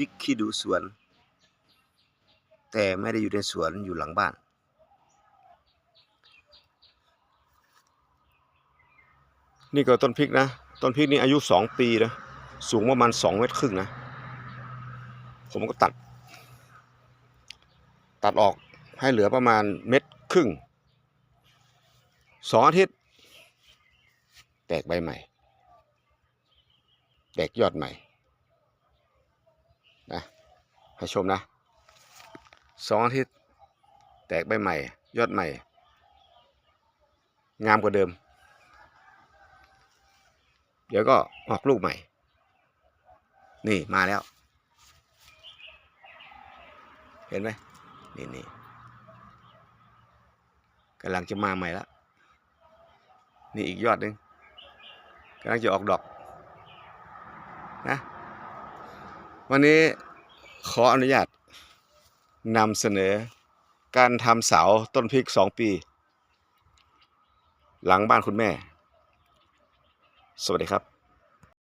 ริกขี้ดูสวน แต่ไม่ได้อยู่ในสวนอยู่หลังบ้านนี่ก็ต้นพริกนะ ต้นพริกนี่อายุสองปีนะ สูงประมาณสองเมตรครึ่งนะ ผมก็ตัด ตัดออกให้เหลือประมาณเม็ดครึ่ง สองอาทิตย์ แตกใบใหม่ แตกยอดใหม่ นะให้ชมนะสองอาทิตย์แตกใบใหม่ ยอดใหม่ งามกว่าเดิม เดี๋ยวก็ออกลูกใหม่ นี่มาแล้ว เห็นไหมนี่นี่กำลังจะมาใหม่แล้วนี่อีกยอดหนึ่งกำลังจะออกดอกนะ วันนี้ขออนุญาตนำเสนอการทำเสาต้นพริกสองปี หลังบ้านคุณแม่ สวัสดีครับ